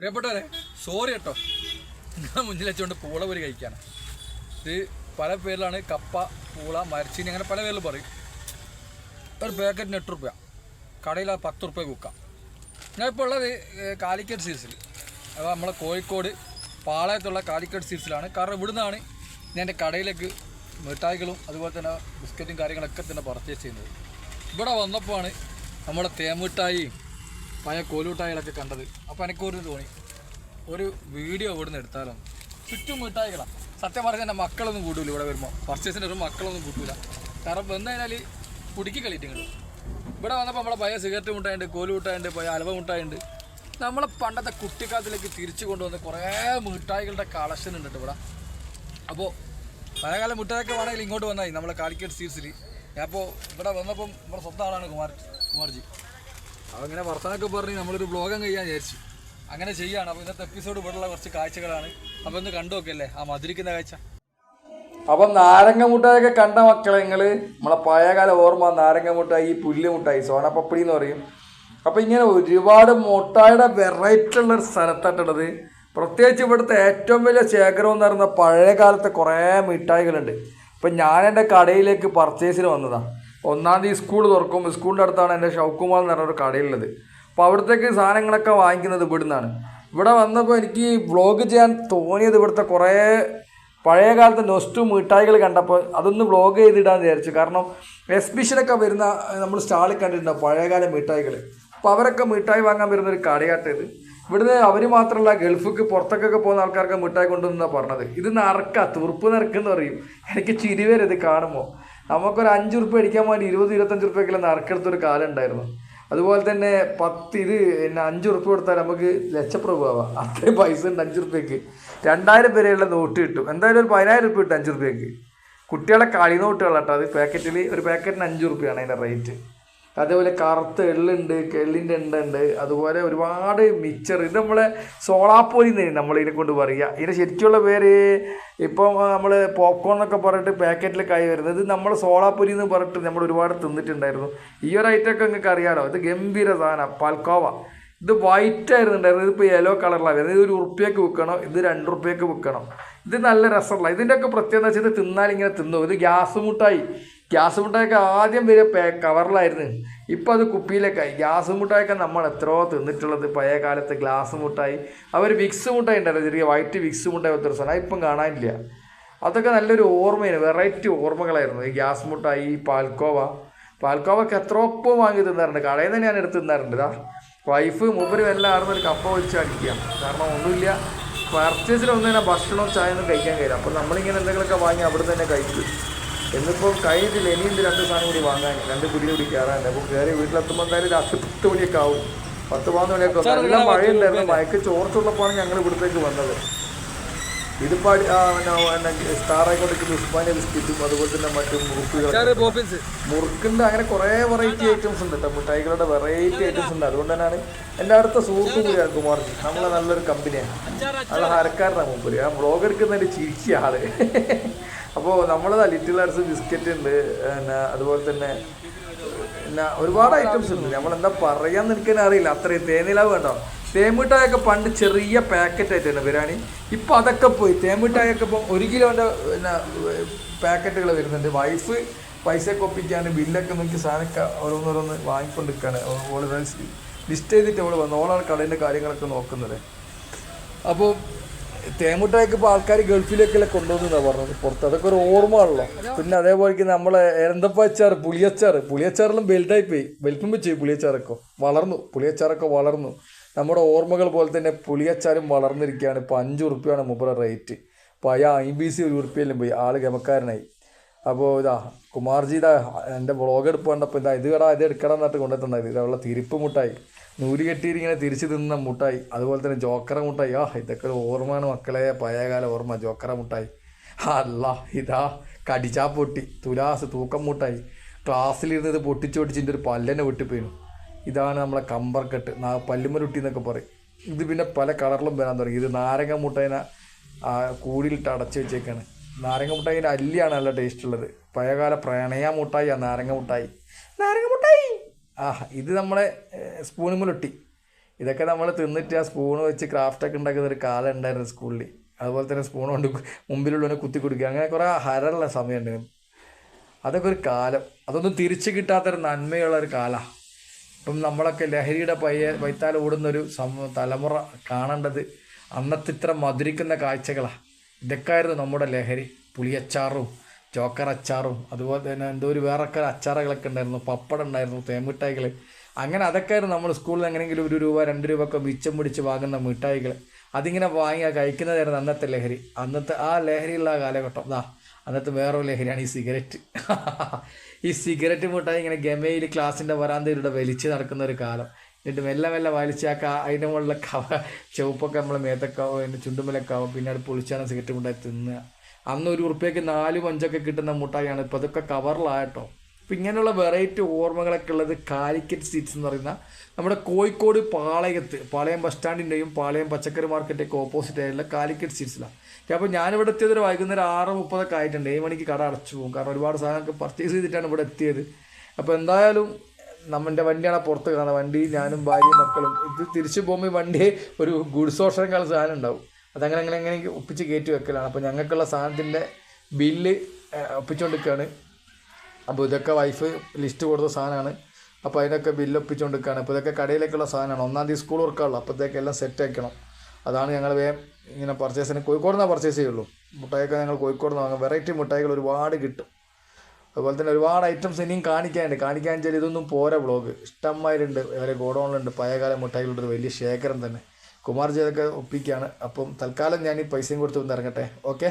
പ്രിയപ്പെട്ടവരെ സോറി കേട്ടോ. ഞാൻ മുന്നിൽ വെച്ചുകൊണ്ട് പൂള പൊരി കഴിക്കാണ്. ഇത് പല പേരിലാണ് കപ്പ പൂള മരച്ചീനി അങ്ങനെ പല പേരിൽ പറയും. ഒരു പാക്കറ്റിന് എട്ട് റുപ്യ കടയിൽ ആ പത്ത് റുപ്യ കുക്കാം ഞാൻ ഇപ്പോൾ ഉള്ളത് കാലിക്കറ്റ് സീസിൽ അപ്പോൾ നമ്മളെ കോഴിക്കോട് പാളയത്തുള്ള കാലിക്കറ്റ് സീസിലാണ് കാരണം ഇവിടുന്നാണ് ഞാൻ എന്റെ കടയിലേക്ക് മിഠായികളും അതുപോലെ തന്നെ ബിസ്ക്കറ്റും കാര്യങ്ങളൊക്കെ തന്നെ പർച്ചേസ് ചെയ്യുന്നത്. ഇവിടെ വന്നപ്പോഴാണ് നമ്മുടെ തേമിഠായിയും പഴയ കോലുമിഠായികളൊക്കെ കണ്ടത്. അപ്പോൾ എനിക്കൊരു തോന്നി. ഒരു വീഡിയോ ഇവിടുന്ന് എടുത്താലോ? ചുറ്റും മിഠായികളാണ് സത്യം പറഞ്ഞാൽ എന്റെ മക്കളൊന്നും കൂട്ടൂല ഇവിടെ വരുമ്പോൾ പർച്ചേസിന്റെ ഒരു മക്കളൊന്നും കൂട്ടൂല. കാരണം വന്നു കഴിഞ്ഞാൽ കുടുക്കി കളിയിട്ടുങ്ങൾ ഇവിടെ വന്നപ്പോൾ നമ്മളെ പഴയ സിഗരറ്റ് മുട്ടായുണ്ട് കോലു മുട്ടായുണ്ട് പഴയ അലവ മുട്ടായുണ്ട്. നമ്മളെ പണ്ടത്തെ കുട്ടിക്കാലത്തിലേക്ക് തിരിച്ചു കൊണ്ടുവന്ന കുറേ മിഠായികളുടെ കളക്ഷൻ ഉണ്ട് ഇവിടെ. അപ്പോൾ പഴയകാല മുട്ടായൊക്കെ വേണമെങ്കിൽ ഇങ്ങോട്ട് വന്നായി നമ്മളെ കാലിക്കറ്റ് സീസിൽ അപ്പോൾ ഇവിടെ വന്നപ്പം നമ്മുടെ സ്വന്തം ആളാണ് കുമാർ കുമാർജി. അപ്പോൾ ഇങ്ങനെ വർത്തനൊക്കെ പറഞ്ഞ് നമ്മളൊരു ബ്ലോഗം കഴിയാൻ വിചാരിച്ചു. അങ്ങനെ ചെയ്യാണ്. അപ്പോൾ ഇന്നത്തെ എപ്പിസോഡ് ഇവിടെയുള്ള കുറച്ച് കാഴ്ചകളാണ്. അപ്പോൾ ഒന്ന് കണ്ടു നോക്കല്ലേ ആ മധുരിക്കുന്ന കാഴ്ച. അപ്പം നാരങ്ങ മുട്ടായൊക്കെ കണ്ട മക്കളെ നിങ്ങൾ നമ്മളെ പഴയകാല ഓർമ്മ നാരങ്ങ മുട്ടായി പുല്ല് മുട്ടായി സോണപ്പപ്പടി എന്ന് പറയും. അപ്പം ഇങ്ങനെ ഒരുപാട് മുട്ടായുടെ വെറൈറ്റി ഉള്ള ഒരു സ്ഥലത്തായിട്ടുള്ളത് പ്രത്യേകിച്ച് ഇവിടുത്തെ ഏറ്റവും വലിയ ശേഖരം എന്ന് പറയുന്ന പഴയ കാലത്തെ കുറേ മിഠായികളുണ്ട്. ഇപ്പം ഞാൻ എന്റെ കടയിലേക്ക് പർച്ചേസിന് വന്നതാണ് ഒന്നാം തീയതി സ്കൂൾ തുറക്കും. സ്കൂളിന്റെ അടുത്താണ് എന്റെ ഷൗക്കുമാർ എന്ന് പറഞ്ഞൊരു കടയുള്ളത് അപ്പോൾ അവിടത്തേക്ക് സാധനങ്ങളൊക്കെ വാങ്ങിക്കുന്നത് ഇവിടുന്നാണ്. ഇവിടെ വന്നപ്പോൾ എനിക്ക് വ്ളോഗ് ചെയ്യാൻ തോന്നിയത് ഇവിടുത്തെ കുറേ പഴയ കാലത്തെ നൊസ്റ്റു മിഠായികൾ കണ്ടപ്പോൾ അതൊന്ന് വ്ളോഗ് ചെയ്തിടാന്ന് വിചാരിച്ചു. കാരണം എക്സിബിഷനൊക്കെ വരുന്ന നമ്മൾ സ്റ്റാളിൽ കണ്ടിട്ടുണ്ടാവും പഴയകാല മിഠായികൾ? അപ്പോൾ അവരൊക്കെ മിഠായി വാങ്ങാൻ വരുന്ന ഒരു കടയാട്ടം ഇത് ഇവിടുന്ന് അവർ മാത്രമല്ല ഗൾഫിക്ക് പുറത്തൊക്കെ പോകുന്ന ആൾക്കാർക്ക് മിഠായി കൊണ്ടുവന്നാണ് പറഞ്ഞത്. ഇത് നറുക്ക തുറുപ്പ് നിറക്കെന്ന് പറയും. എനിക്ക് ചിരി വരും ഇത് നമുക്കൊരു അഞ്ച് ഉറുപ്പ് അടിക്കാൻ വേണ്ടി ഇരുപത് ഇരുപത്തഞ്ച് ഉറുപ്പ്യൊക്കെ നറുക്കെടുത്തൊരു കാലം ഉണ്ടായിരുന്നു അതുപോലെ തന്നെ പത്ത് ഇത് പിന്നെ അഞ്ച് ഉറുപ്പ് കൊടുത്താൽ നമുക്ക് ലക്ഷപ്രഭുവാവാം. അത്രയും പൈസ ഉണ്ട് അഞ്ച് ഉറുപ്പ്യക്ക് രണ്ടായിരം പേരെയുള്ള നോട്ട് കിട്ടും. എന്തായാലും ഒരു പതിനായിരം ഉറുപ്പ്യ കിട്ടും അഞ്ച് ഉറുപ്പ്യക്ക് കുട്ടികളെ കളി നോട്ടുകളാട്ടോ അത് പാക്കറ്റിൽ ഒരു പാക്കറ്റിന് അഞ്ച് ഉറുപ്പ്യാണ് അതിന്റെ റേറ്റ്. അതേപോലെ കറുത്ത എള്ളുണ്ട് എള്ളിന്റെ എണ്ണ ഉണ്ട് അതുപോലെ ഒരുപാട് മിച്ചർ ഇത് നമ്മളെ സോളാപ്പൊരി എന്നാണ് നമ്മൾ ഇതിനെ കൊണ്ട് പറയുക. ഇതിന് ശരിക്കുള്ള പേര് ഇപ്പം നമ്മൾ പോപ്കോൺ എന്നൊക്കെ പറഞ്ഞിട്ട് പാക്കറ്റിൽ ആയി വരുന്നത്. ഇത് നമ്മൾ സോളാപ്പൊരി എന്ന് പറഞ്ഞിട്ട് നമ്മൾ ഒരുപാട് തിന്നിട്ടുണ്ടായിരുന്നു. ഈ ഒരു ഐറ്റമൊക്കെ നിങ്ങൾക്ക് അറിയാമല്ലോ ഇത് ഗംഭീര സാധനം പൽക്കോവ. ഇത് വൈറ്റ് ആയിരുന്നു ഉണ്ടായിരുന്നത്. ഇതിപ്പോൾ യെല്ലോ കളറിലാണ് വരുന്നത്. ഇത് ഒരു ഉറുപ്പ്യക്ക് വിൽക്കണം? ഇത് രണ്ട് ഉറുപ്പ്യക്ക് വിൽക്കണം? ഇത് നല്ല രസമുള്ള ഇതിന്റെയൊക്കെ പ്രത്യേകത വെച്ചാൽ ഇത് തിന്നാൽ ഇങ്ങനെ തിന്നു. ഇത് ഗ്യാസ് മുട്ടായി. ഗ്യാസ് മുട്ടായൊക്കെ ആദ്യം വരെ പേ കവറിലായിരുന്നു. ഇപ്പം അത് കുപ്പിയിലേക്കായി. ഗ്യാസ് മുട്ടായൊക്കെ നമ്മൾ എത്രയോ തിന്നിട്ടുള്ളത്. പഴയ കാലത്ത് ഗ്ലാസ് മുട്ടായി. അവർ വിക്സ് മുട്ടായി ഉണ്ടായിരുന്നു ചെറിയ വൈറ്റ് വിക്സ് മുട്ടായി ഒത്തിരി സാധനം. ഇപ്പം കാണാനില്ല. അതൊക്കെ നല്ലൊരു ഓർമ്മയാണ്. വെറൈറ്റി ഓർമ്മകളായിരുന്നു. ഈ ഗ്യാസ് മുട്ടായി പാൽക്കോവ. പാൽക്കോവൊക്കെ എത്രയൊപ്പം വാങ്ങി തിന്നാറുണ്ട്. കടയിൽ നിന്ന് ഞാൻ എടുത്ത് തിന്നാറുണ്ട്. ഇതാ വൈഫ് മൂപ്പരും എല്ലാം ഒരു കപ്പ വലിച്ച് അടിക്കുക. കാരണം ഒന്നുമില്ല. പർച്ചേസിലൊന്നും തന്നെ ഭക്ഷണവും ചായ ഒന്നും കഴിക്കാൻ കഴിയില്ല. അപ്പോൾ നമ്മളിങ്ങനെ എന്തെങ്കിലുമൊക്കെ വാങ്ങി അവിടെ തന്നെ കഴിക്കും. എന്നിപ്പോൾ കഴിഞ്ഞിട്ടില്ല ഇനിയും രണ്ട് സാധനം കൂടി വാങ്ങാൻ രണ്ട് കുടി കൂടി കയറാനുണ്ട്. അപ്പോൾ കയറി വീട്ടിലെത്തുമ്പോൾ എന്തായാലും രാത്രി പത്ത് മണിയൊക്കെ ആവും. പത്ത് പതിനൊന്ന് മണിയൊക്കെ നല്ല മഴയുണ്ടായിരുന്നു. മഴയ്ക്ക് ചോർച്ചുള്ളപ്പോഴാണ് ഞങ്ങൾ ഇവിടത്തേക്ക് വന്നത്. ഇതിപ്പോൾ സ്റ്റാർ ആയിക്കൊണ്ടിരിക്കുന്ന ഉസ്മാനിയ ബിസ്ക്കറ്റും അതുപോലെ തന്നെ മറ്റു മുറുക്കുകൾ മുറുക്കിന്റെ അങ്ങനെ കുറേ വെറൈറ്റി ഐറ്റംസ് ഉണ്ട് കേട്ടോ. മിഠായികളുടെ വെറൈറ്റി ഐറ്റംസ് ഉണ്ട്. അതുകൊണ്ട് തന്നെയാണ് എന്റെ അടുത്ത സുഹൃത്തു കൂടിയാണ് കുമാർജി നമ്മളെ നല്ലൊരു കമ്പനിയാണ് നല്ല ഹരക്കാരനാണ് മുമ്പ് ആ ബ്ലോഗ് എടുക്കുന്നതിന്റെ ചിരിക്കിയ ആൾ. അപ്പോൾ നമ്മളതാ ലിറ്റിൽ ആർട്സ് ബിസ്ക്കറ്റ് ഉണ്ട്. പിന്നെ അതുപോലെ തന്നെ പിന്നെ ഒരുപാട് ഐറ്റംസ് ഉണ്ട്. നമ്മൾ എന്താ പറയാന്ന് എനിക്ക് തന്നെ അറിയില്ല. അത്രയും തേനിലാവ് വേണ്ടോ തേമിഠായൊക്കെ പണ്ട് ചെറിയ പാക്കറ്റ് ആയിട്ടാണ് ബിരിയാണി ഇപ്പം അതൊക്കെ പോയി. തേമിട്ടായൊക്കെ ഇപ്പം ഒരു കിലോന്റെ പിന്നെ പാക്കറ്റുകൾ വരുന്നുണ്ട്. വൈഫ് പൈസ ഒപ്പിക്കാണ് ബില്ലൊക്കെ നോക്കി സാധനമൊക്കെ ഓരോന്നോരോന്ന് വാങ്ങിക്കൊണ്ടിരിക്കുകയാണ് ഓൾ ലിസ്റ്റ് ചെയ്തിട്ട് അവൾ വന്നു ഓളാണ് കടേന്റെ കാര്യങ്ങളൊക്കെ നോക്കുന്നത്. അപ്പോൾ തേമുട്ടായൊക്കെ ഇപ്പോൾ ആൾക്കാർ ഗൾഫിലേക്കെല്ലാം കൊണ്ടുവന്നാണ് പറഞ്ഞത്. പുറത്ത് അതൊക്കെ ഒരു ഓർമ്മ ആണല്ലോ പിന്നെ അതേപോലെ നമ്മളെ എന്തപ്പ അച്ചാർ പുളിയച്ചാർ. പുളിയച്ചാറിലും വലുതായി പോയി വലിപ്പം വെച്ച് പുളിയച്ചാറൊക്കെ വളർന്നു. പുളിയച്ചാറൊക്കെ വളർന്നു. നമ്മുടെ ഓർമ്മകൾ പോലെ തന്നെ പുളിയച്ചാരും വളർന്നിരിക്കുകയാണ്. ഇപ്പോൾ അഞ്ച് ഉറുപ്പ്യാണ് മുമ്പുള്ള റേറ്റ് പഴയ ഐ ബി സി ഒരു ഉറുപ്പ്യയിലും പോയി. ആൾ ഗമക്കാരനായി. അപ്പോൾ ഇതാ കുമാർജിയുടെ എന്റെ വ്ളോഗ് എടുപ്പ് കണ്ടപ്പോൾ ഇതാ ഇത് കടാ ഇത് എടുക്കടാ എന്നിട്ട് കൊണ്ടുവന്നിട്ടുണ്ടായിരുന്നു ഇതുള്ള തിരിപ്പ് മുട്ടായി. നൂൽ കെട്ടിയിരിങ്ങനെ തിരിച്ച് തിന്ന മുട്ടായി. അതുപോലെ തന്നെ ജോക്കറ മുട്ടായി. ആ ഇതൊക്കെ ഓർമ്മയാണ് മക്കളെ. പഴയകാല ഓർമ്മ ജോക്കറ മുട്ടായി. അല്ല ഇതാ കടിച്ചാ പൊട്ടി. തുലാസ് തൂക്കം മുട്ടായി. ക്ലാസ്സിലിരുന്ന് ഇത് പൊട്ടിച്ച് പൊട്ടിച്ചിന്റെ ഒരു പല്ലനെ വെട്ടിപ്പോയിനു. ഇതാണ് നമ്മളെ കമ്പർക്കെട്ട് നാ പല്ലുമലുട്ടി എന്നൊക്കെ പറയും. ഇത് പിന്നെ പല കളറിലും വരാൻ തുടങ്ങി. ഇത് നാരങ്ങ മുട്ടേനെ കൂടിയിലിട്ട് അടച്ചു വെച്ചേക്കാണ്. നാരങ്ങ മുട്ടായിന്റെ അല്ലിയാണ് നല്ല ടേസ്റ്റ് ഉള്ളത്. പഴയകാല പ്രണയ മുട്ടായി ആ നാരങ്ങ മുട്ടായി. നാരങ്ങ മുട്ടായി! ആ ഇത് നമ്മളെ സ്പൂണുമ്മലൊട്ടി ഇതൊക്കെ നമ്മൾ തിന്നിട്ട് ആ സ്പൂൺ വെച്ച് ക്രാഫ്റ്റൊക്കെ ഉണ്ടാക്കുന്ന ഒരു കാലം ഉണ്ടായിരുന്നു സ്കൂളിൽ. അതുപോലെ തന്നെ സ്പൂൺ കൊണ്ട് മുമ്പിലുള്ളവനെ കുത്തി കൊടുക്കുക. അങ്ങനെ കുറേ ഹരമുള്ള സമയമുണ്ടായിരുന്നു. അതൊക്കെ ഒരു കാലം. അതൊന്നും തിരിച്ചു കിട്ടാത്തൊരു നന്മയുള്ള ഒരു കാലമാണ് ഇപ്പം നമ്മളൊക്കെ ലഹരിയുടെ പയ്യ വൈത്താൽ ഓടുന്നൊരു സം തലമുറ കാണേണ്ടത് അന്നത്തെ ഇത്ര മധുരിക്കുന്ന കാഴ്ചകളാണ് ഇതൊക്കെയായിരുന്നു നമ്മുടെ ലഹരി. പുളിയച്ചാറും ചോക്കർ അച്ചാറും അതുപോലെ തന്നെ എന്തോ ഒരു വേറൊക്കെ അച്ചാറുകളൊക്കെ ഉണ്ടായിരുന്നു. പപ്പടം ഉണ്ടായിരുന്നു തേമിഠായികൾ അങ്ങനെ അതൊക്കെയായിരുന്നു നമ്മൾ സ്കൂളിൽ എങ്ങനെയെങ്കിലും ഒരു രൂപ രണ്ട് രൂപ ഒക്കെ മിച്ചം പിടിച്ച് വാങ്ങുന്ന മിഠായികൾ അതിങ്ങനെ വാങ്ങി കഴിക്കുന്നതായിരുന്നു അന്നത്തെ ലഹരി. അന്നത്തെ ആ ലഹരിയുള്ള കാലഘട്ടം. ദാ അന്നത്തെ വേറൊരു ലഹരിയാണ് ഈ സിഗരറ്റ്. ഈ സിഗരറ്റ് മുട്ടായി ഇങ്ങനെ ഗമയിൽ ക്ലാസ്സിന്റെ വരാന്തയിലൂടെ വലിച്ച് നടക്കുന്ന ഒരു കാലം. എന്നിട്ട് മെല്ലെ മെല്ലെ വലിച്ച് ആ കാ അതിന്റെ മുകളിലെ കവ ചുവപ്പൊക്കെ നമ്മളെ മേത്തക്കാവും അതിന്റെ ചുണ്ടുമലക്കാവോ പിന്നെ അത് പൊളിച്ചാണ് സിഗരറ്റ് മുട്ടായി തിന്നുക. അന്ന് ഒരു ഉറുപ്പ്യക്ക് നാലും അഞ്ചൊക്കെ കിട്ടുന്ന മുട്ടായാണ് ഇപ്പോൾ അതൊക്കെ കവറിലായിട്ടോ അപ്പം ഇങ്ങനെയുള്ള വെറൈറ്റി ഓർമ്മകളൊക്കെ ഉള്ളത് കാലിക്കറ്റ് സ്ട്രീറ്റ്സ് എന്ന് പറയുന്ന നമ്മുടെ കോഴിക്കോട് പാളയത്ത് പാളയം ബസ് സ്റ്റാൻഡിന്റെയും പാളയം പച്ചക്കറി മാർക്കറ്റൊക്കെ ഓപ്പോസിറ്റ് ആയിട്ടുള്ള കാലിക്കറ്റ് സ്ട്രീറ്റ്സിലാണ് അപ്പോൾ ഞാനിവിടെ എത്തിയത് ഒരു വൈകുന്നേരം ആറ് മുപ്പതൊക്കെ ആയിട്ടുണ്ട്. ഏഴ് മണിക്ക് കട അടച്ചു പോകും. കാരണം ഒരുപാട് സാധനമൊക്കെ പർച്ചേസ് ചെയ്തിട്ടാണ് ഇവിടെ എത്തിയത്. അപ്പോൾ എന്തായാലും നമ്മുടെ വണ്ടിയാണ് പുറത്ത് കാണുന്നത്. വണ്ടി ഞാനും ഭാര്യയും മക്കളും. ഇത് തിരിച്ചു പോകുമ്പോൾ വണ്ടി ഒരു ഗുഡ്സ് ഓഷനേക്കാൾ സാധനം ഉണ്ടാവും. അതങ്ങനെ അങ്ങനെ അങ്ങനെ ഒപ്പിച്ച് കയറ്റി വെക്കലാണ്. അപ്പോൾ ഞങ്ങൾക്കുള്ള സാധനത്തിന്റെ ബില്ല് ഒപ്പിച്ചുകൊണ്ടിരിക്കുകയാണ് അപ്പോൾ ഇതൊക്കെ വൈഫ് ലിസ്റ്റ് കൊടുത്ത സാധനമാണ്. അപ്പോൾ അതിനൊക്കെ ബില്ല് കൊടുക്കുകയാണ് അപ്പോൾ ഇതൊക്കെ കടയിലേക്കുള്ള സാധനമാണ്. ഒന്നാം തീയതി സ്കൂൾ വർക്കാണല്ലോ അപ്പോഴത്തേക്ക് എല്ലാം സെറ്റ് ആക്കണം. അതാണ് ഞങ്ങൾ വേഗം ഇങ്ങനെ പർച്ചേസിന് കോഴിക്കോട് നിന്നാണ് പർച്ചേസ് ചെയ്യുള്ളൂ. മുട്ടായൊക്കെ ഞങ്ങൾ കോഴിക്കോട് നിന്ന് വാങ്ങും. വെറൈറ്റി മുട്ടായികൾ ഒരുപാട് കിട്ടും. അതുപോലെ തന്നെ ഒരുപാട് ഐറ്റംസ് ഇനിയും കാണിക്കാനുണ്ട്. കാണിക്കാൻ വെച്ചാൽ ഇതൊന്നും പോരാ ബ്ലോഗ് ഇഷ്ടംമാരുണ്ട്. അതുപോലെ ഗോഡൗണിലുണ്ട്. പഴയകാല മുട്ടായികളുടെ ഒരു വലിയ ശേഖരം തന്നെ. കുമാർജി അതൊക്കെ ഒപ്പിക്കുകയാണ് അപ്പം തൽക്കാലം ഞാൻ ഈ പൈസയും കൊടുത്ത് വന്നിറങ്ങട്ടെ ഓക്കെ